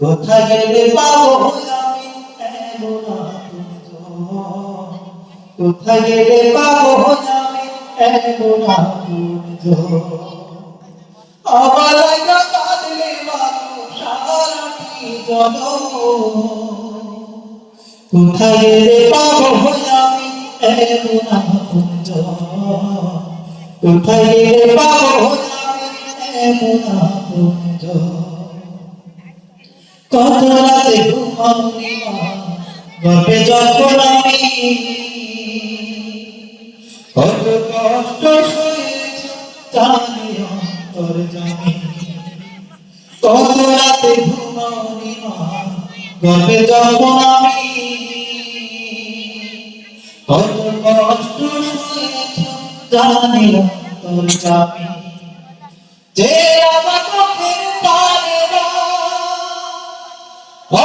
কোথায় গেলে পাবো আমি কোথায় গেলে পাবো আমি আমার কোথায় গেলে পাবো আমি এমন আতুর কোথায় গেলে পাবো আমি এমন আতুর কত রাতে ঘুমাওনি যখন আমি কত কষ্ট জানি অন্তর জানি। কত রাতে ঘুমাওনি মা, গর্বে যখন আমি। কত কষ্ট সয়েছ জানি অন্তর জানি যে আমার চোখের পানে ও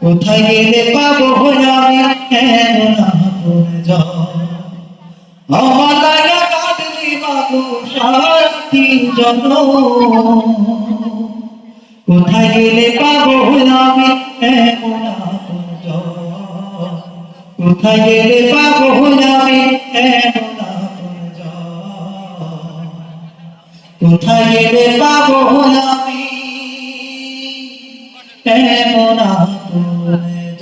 কোথায় গেলে পাবো আমি কোথায় গেলে পাবো আমি? কোথায় গেলে পাবো আমি কোথায় গেলে পাবো আমি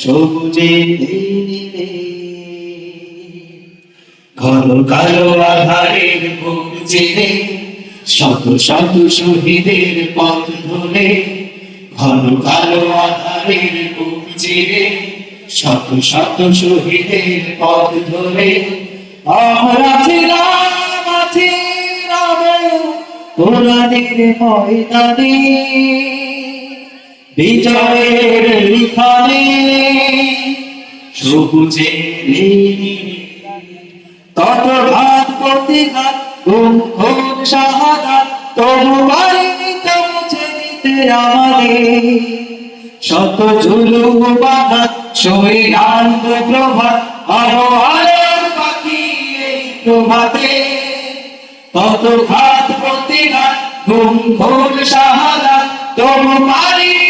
সবুজে ঘন কালো আধারের বুক চিরে শত শত শহীদের পথ ধরে। ঘন কালো আধারের বুক চিরে শত শত শহীদের পথ ধরে। আমরা ছিলাম ছিলাম কোরআনের ময়দানে। বিজয়ের লিখানে সবুজের নীলে কত ঘাত প্রতিঘাত দিতে আমাদের শত ঝুলু বাঘাত সয়ে আনন্দ প্রভাত, আরও কত ঘাত প্রতিঘাত গুম খুন শাহাদাত তবু পারিনি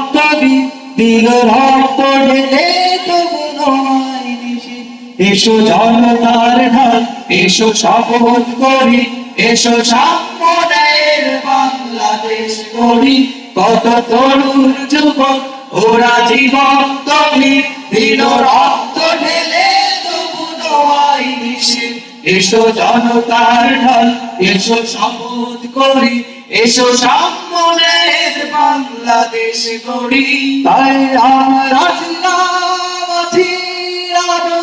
তবু এসো জনতার ঢাল, এসো শপথ করি, এসো সাম্যের বাংলাদেশ করি কত তরুণ যুবক, ওরা জীবন কবি দিল রক্ত ঢেলে তবু নয় এসো জনতার ঢাল, এসো শপথ করি এসো সামনের বাংলাদেশ করি তাই আমরা আছি আরও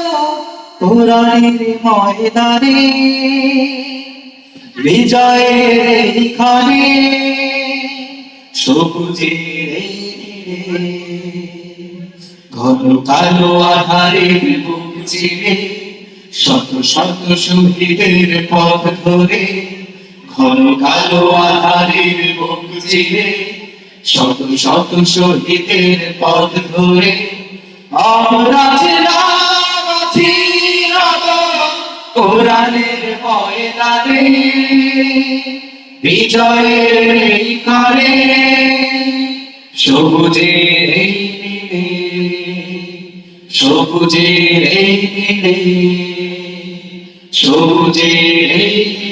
ময়দানে। বিজয়ের এইখানে সবুজের ঘন কালো আধারের বুক চিরে, শত শত শহীদের পথ ধরে ঘন কালো আধারের বুক চিরে শত শত শহীদের পথ ধরে আমরা ছিলাম আছি সবুজের এই নীড়ে সবুজের এই নীড়ে